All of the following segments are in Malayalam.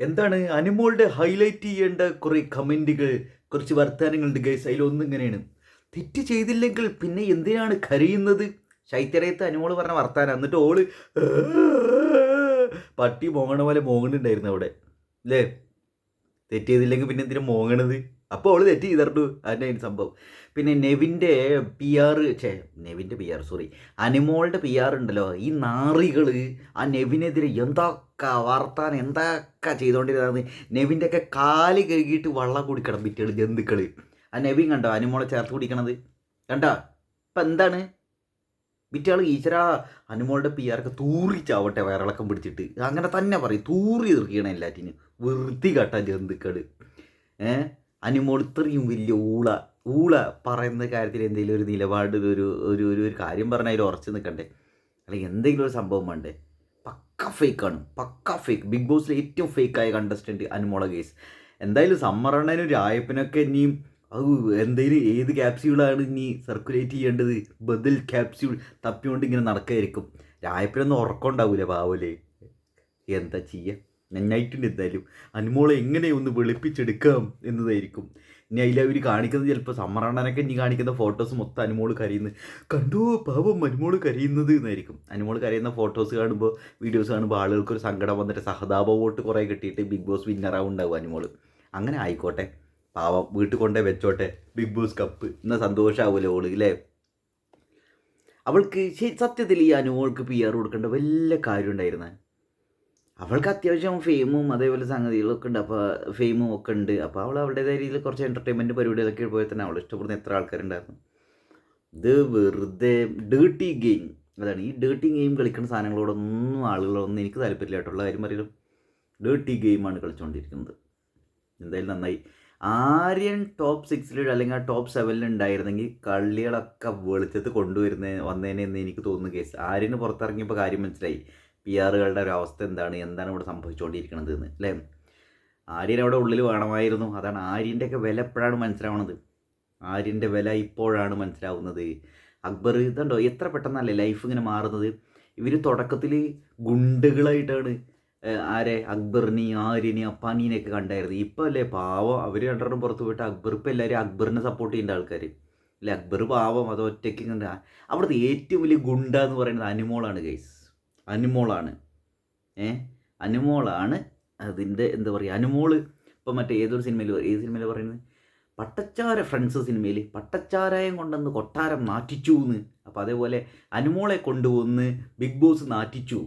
എന്താണ് അനിമോളുടെ ഹൈലൈറ്റ് ചെയ്യേണ്ട കുറേ കമന്റുകൾ കുറച്ച് വർത്തമാനങ്ങളുണ്ട് ഗൈസ് അതിലൊന്നും ഇങ്ങനെയാണ്. തെറ്റ് ചെയ്തില്ലെങ്കിൽ പിന്നെ എന്തിനാണ് കരയുന്നത്? ശൈത്യരയത്ത് അനുമോൾ പറഞ്ഞ വർത്താനം എന്നിട്ട് ഓൾ പട്ടി മോങ്ങണ പോലെ മോങ്ങണുണ്ടായിരുന്നു അവിടെ. അല്ലേ തെറ്റ് ചെയ്തില്ലെങ്കിൽ പിന്നെ എന്തിനാ മോങ്ങണത്? അപ്പോൾ അവൾ തെറ്റ് ചെയ്തിട്ടു അതിന്റെ സംഭവം. പിന്നെ നെവിന്റെ പി ആർ ചേ നെവിന്റെ പി ആർ സോറി അനിമോളുടെ പി ആർ ഉണ്ടല്ലോ. ഈ നാറികൾ ആ നെവിനെതിരെ എന്തൊക്കെ വർത്താൻ എന്തൊക്കെ ചെയ്തുകൊണ്ടിരുന്നത് നെവിന്റെ ഒക്കെ കാൽ കഴുകിയിട്ട് വള്ളം കുടിക്കണം പിറ്റേൾ ജന്തുക്കൾ ആ നെവിൻ കണ്ടോ? അനിമോളെ ചേർത്ത് കുടിക്കണത്. കണ്ടോ? ഇപ്പം എന്താണ്? വിറ്റാൾ ഈശ്വര അനുമോളുടെ പി ആർക്ക് തൂറി ചാവട്ടെ വയറിളക്കം പിടിച്ചിട്ട്. അങ്ങനെ തന്നെ പറയും. തൂറി തീർക്കണം എല്ലാറ്റിനും. വൃത്തി കട്ട ജന്തുക്കൾ ഏ? അനുമോൾ ഇത്രയും വലിയ ഊള ഊള പറയുന്ന കാര്യത്തിൽ എന്തെങ്കിലും ഒരു നിലപാട് ഒരു ഒരു ഒരു ഒരു കാര്യം പറഞ്ഞാൽ അതിൽ ഉറച്ചു നിൽക്കണ്ടേ? അല്ലെങ്കിൽ എന്തെങ്കിലും ഒരു സംഭവം വേണ്ടേ? പക്ക ഫേക്കാണ് പക്ക ഫേക്ക് ബിഗ് ബോസിലെ ഏറ്റവും ഫേക്കായ കണ്ടസ്റ്റന്റ് അനുമോള കേസ് എന്തായാലും സമ്മറണ്ണനും രായപ്പനൊക്കെ ഇനിയും എന്തെങ്കിലും ഏത് ക്യാപ്സ്യൂളാണ് ഇനി സർക്കുലേറ്റ് ചെയ്യേണ്ടത്? ബദൽ ക്യാപ്സ്യൂൾ തപ്പിക്കൊണ്ട് ഇങ്ങനെ നടക്കായിരിക്കും. രായപ്പനൊന്നും ഉറക്കം ഉണ്ടാവില്ല പാവലേ. എന്താ ചെയ്യുക നന്നായിട്ടുണ്ട് എന്തായാലും അനുമോളെ എങ്ങനെ ഒന്ന് വെളുപ്പിച്ചെടുക്കാം എന്നതായിരിക്കും. ഇനി അതിൽ അവർ കാണിക്കുന്നത് ചിലപ്പോൾ സമ്മറണ്ണനൊക്കെ ഇനി കാണിക്കുന്ന ഫോട്ടോസ് മൊത്തം അനുമോൾ കരയുന്നത്. കണ്ടോ? പാവം അനുമോൾ കരയുന്നത് എന്നായിരിക്കും. അനുമോൾ കരയുന്ന ഫോട്ടോസ് കാണുമ്പോൾ വീഡിയോസ് കാണുമ്പോൾ ആളുകൾക്ക് ഒരു സങ്കടം വന്നിട്ട് സഹതാപ വോട്ട് കുറേ കിട്ടിയിട്ട് ബിഗ് ബോസ് വിന്നറാവും ഉണ്ടാവും അനുമോൾ. അങ്ങനെ ആയിക്കോട്ടെ. പാവം വീട്ടിൽ കൊണ്ടേ വെച്ചോട്ടെ. ബിഗ് ബോസ് കപ്പ് എന്നാൽ സന്തോഷമാവുമല്ലോ ഓൾ അല്ലേ അവൾക്ക് സത്യത്തിൽ ഈ അനുമോൾക്ക് പി ആർ കൊടുക്കേണ്ട വലിയ കാര്യം ഉണ്ടായിരുന്നേ? അവൾക്ക് അത്യാവശ്യം ഫെയിമും അതേപോലെ സംഗതികളൊക്കെ ഉണ്ട്. അപ്പോൾ ഫെയിമും ഒക്കെ ഉണ്ട്. അപ്പോൾ അവൾ അവളുടേതായ രീതിയിൽ കുറച്ച് എന്റർടൈൻമെന്റ് പരിപാടികളൊക്കെ പോയി തന്നെ അവൾ ഇഷ്ടപ്പെടുന്ന എത്ര ആൾക്കാരുണ്ടായിരുന്നു. ഇത് വെറുതെ ഡേർട്ടി ഗെയിം അതാണ് ഈ ഡേർട്ടി ഗെയിം കളിക്കുന്ന സാധനങ്ങളോടൊന്നും ആളുകളൊന്നും എനിക്ക് താല്പര്യമില്ല കേട്ടുള്ള കാര്യം പറയലും. ഡേർട്ടി ഗെയിമാണ് കളിച്ചുകൊണ്ടിരിക്കുന്നത് എന്തായാലും നന്നായി. ആര്യൻ ടോപ്പ് സിക്സിൽ അല്ലെങ്കിൽ ആ ടോപ്പ് സെവനിൽ ഉണ്ടായിരുന്നെങ്കിൽ കളികളൊക്കെ വെളിച്ചത്ത് കൊണ്ടുവരുന്ന എന്ന് എനിക്ക് തോന്നുന്നു കേസ് ആര്യന് പുറത്തിറങ്ങിയപ്പോൾ കാര്യം മനസ്സിലായി. പി ആറുകളുടെ ഒരു അവസ്ഥ എന്താണ്? എന്താണ് ഇവിടെ സംഭവിച്ചുകൊണ്ടിരിക്കുന്നത് എന്ന് അല്ലേ? ആര്യൻ അവിടെ ഉള്ളിൽ വേണമായിരുന്നു. അതാണ് ആര്യന്റെയൊക്കെ വില എപ്പോഴാണ് മനസ്സിലാവുന്നത് ആര്യന്റെ വില ഇപ്പോഴാണ് മനസ്സിലാവുന്നത്. അക്ബർ ഇതുണ്ടോ? എത്ര പെട്ടെന്നല്ലേ ലൈഫ് ഇങ്ങനെ മാറുന്നത്? ഇവർ തുടക്കത്തിൽ ഗുണ്ടുകളായിട്ടാണ് ആരെ? അക്ബറിനെ ആര്യനെ അപ്പാനീനെയൊക്കെ കണ്ടായിരുന്നു ഇപ്പം അല്ലേ പാവം അവർ രണ്ടെണ്ണം പുറത്ത് പോയിട്ട് അക്ബർ ഇപ്പം എല്ലാവരും അക്ബറിനെ സപ്പോർട്ട് ചെയ്യേണ്ട ആൾക്കാർ അല്ലെ? അക്ബർ പാവം അത് ഒറ്റയ്ക്ക് കണ്ട അവിടുത്തെ ഏറ്റവും വലിയ ഗുണ്ട എന്ന് പറയുന്നത് അനുമോളാണ് ഗൈസ് അനുമോളാണ്. ഏ? അനുമോളാണ് അതിന്റെ എന്താ പറയുക അനുമോൾ ഇപ്പം മറ്റേ ഏതൊരു സിനിമയിൽ ഏത് സിനിമയിൽ പറയുന്നത്? പട്ടച്ചാര ഫ്രണ്ട്സ് സിനിമയിൽ പട്ടച്ചാരായം കൊണ്ടുവന്ന് കൊട്ടാരം നാറ്റിച്ചു എന്ന് അപ്പോൾ അതേപോലെ അനുമോളെ കൊണ്ടുവന്ന് ബിഗ് ബോസ് നാറ്റിച്ചു.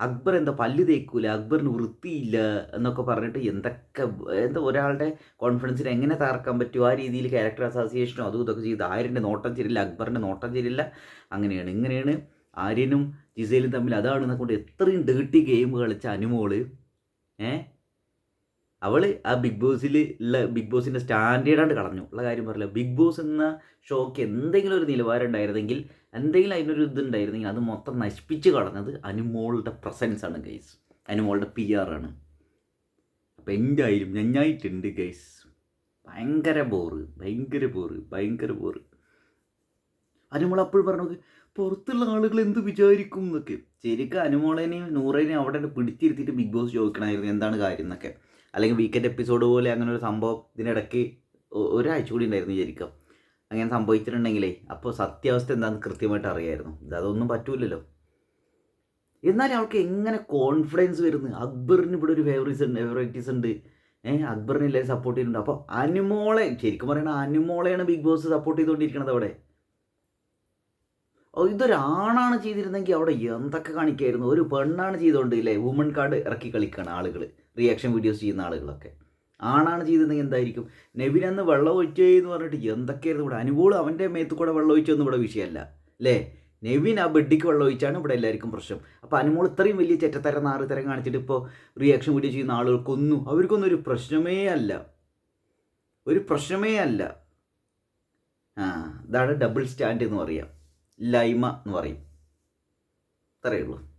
അക്ബർ എന്താ പല്ല് തേക്കൂല അക്ബറിന് വൃത്തിയില്ല എന്നൊക്കെ പറഞ്ഞിട്ട് എന്തൊക്കെ എന്താ ഒരാളുടെ കോൺഫിഡൻസിന് എങ്ങനെ തകർക്കാൻ പറ്റുമോ ആ രീതിയിൽ ക്യാരക്ടർ അസോസിയേഷനോ അതും ഇതൊക്കെ ചെയ്ത് ആരിന്റെ നോട്ടം ശരിയില്ല അക്ബറിന്റെ നോട്ടം ശരിയില്ല അങ്ങനെയാണ് ഇങ്ങനെയാണ് ആര്യനും ജിസേലും തമ്മിൽ അതാണ് കൊണ്ട് എത്രയും ഡേർട്ടി ഗെയിം കളിച്ച അനുമോൾ. ഏ? അവൾ ആ ബിഗ് ബോസിൽ ഉള്ള ബിഗ് ബോസിന്റെ സ്റ്റാൻഡേർഡായിട്ട് കളഞ്ഞു. ഉള്ള കാര്യം പറയില്ല ബിഗ് ബോസ് എന്ന ഷോക്ക് എന്തെങ്കിലും ഒരു നിലവാരം ഉണ്ടായിരുന്നെങ്കിൽ എന്തെങ്കിലും അതിനൊരു ഇതുണ്ടായിരുന്നെങ്കിൽ അത് മൊത്തം നശിപ്പിച്ച് കളഞ്ഞത് അനുമോളുടെ പ്രസൻസ് ആണ് ഗൈസ് അനുമോളുടെ പി ആണ്. അപ്പം എന്തായാലും ഞഞ്ഞായിട്ടുണ്ട് ഗൈസ് ഭയങ്കര ബോറ് ഭയങ്കര ബോറ് ഭയങ്കര ബോറ് അനുമോൾ അപ്പോഴും പറഞ്ഞു പുറത്തുള്ള ആളുകൾ എന്ത് വിചാരിക്കും എന്നൊക്കെ. ശരിക്കും അനുമോളേനെയും നൂറേനെയും അവിടെ പിടിച്ചിരുത്തിയിട്ട് ബിഗ് ബോസ് ചോദിക്കണമായിരുന്നു എന്താണ് കാര്യം എന്നൊക്കെ. അല്ലെങ്കിൽ വീക്കെൻഡ് എപ്പിസോഡ് പോലെ അങ്ങനെ ഒരു സംഭവം ഇതിനിടയ്ക്ക് ഒരാഴ്ച കൂടി ഉണ്ടായിരുന്നു വിചാരിക്കാം അങ്ങനെ സംഭവിച്ചിട്ടുണ്ടെങ്കിലേ അപ്പോൾ സത്യാവസ്ഥ എന്താണെന്ന് കൃത്യമായിട്ട് അറിയായിരുന്നു. അതൊന്നും പറ്റൂലല്ലോ. എന്നാലും അവൾക്ക് എങ്ങനെ കോൺഫിഡൻസ് വരുന്നു? അക്ബറിന് ഇവിടെ ഒരു ഫേവറീസ് ഉണ്ട് ഫേവറേറ്റീസ് ഉണ്ട്. ഏഹ് അക്ബറിനെ എല്ലാവരും സപ്പോർട്ട് ചെയ്യുന്നുണ്ട്. അപ്പോൾ അനുമോളെ ശരിക്കും പറയണ അനുമോളെയാണ് ബിഗ് ബോസ് സപ്പോർട്ട് ചെയ്തുകൊണ്ടിരിക്കുന്നത് അവിടെ. ഇതൊരാണാണ് ചെയ്തിരുന്നെങ്കിൽ അവിടെ എന്തൊക്കെ കാണിക്കായിരുന്നു? ഒരു പെണ്ണാണ് ചെയ്തുകൊണ്ട് ഇല്ലേ വുമൺ കാർഡ് ഇറക്കി കളിക്കുകയാണ് ആളുകൾ റിയാക്ഷൻ വീഡിയോസ് ചെയ്യുന്ന ആളുകളൊക്കെ. ആണാണ് ചെയ്തിരുന്നെങ്കിൽ എന്തായിരിക്കും? നെവിനന്ന് വെള്ളം ഒഴിച്ചേ എന്ന് പറഞ്ഞിട്ട് എന്തൊക്കെയായിരുന്നു ഇവിടെ? അനുകൂൾ അവന്റെ മേത്ത് കൂടെ വെള്ളം ഒഴിച്ചൊന്നും ഇവിടെ വിഷയമല്ല. അല്ലേ നെവിൻ ആ ബെഡിക്ക് വെള്ളം ഒഴിച്ചാണ് ഇവിടെ എല്ലാവർക്കും പ്രശ്നം. അപ്പോൾ അനുമോൾ ഇത്രയും വലിയ ചെറ്റത്തരം നാറ് തരം കാണിച്ചിട്ട് ഇപ്പോൾ റിയാക്ഷൻ വീഡിയോ ചെയ്യുന്ന ആളുകൾക്കൊന്നും അവർക്കൊന്നും ഒരു പ്രശ്നമേ അല്ല. ഒരു പ്രശ്നമേ അല്ല. ആ ഇതാണ് ഡബിൾ സ്റ്റാൻഡ് എന്ന് പറയാം. ലൈമ എന്ന് പറയും. അത്രയേ ഉള്ളൂ.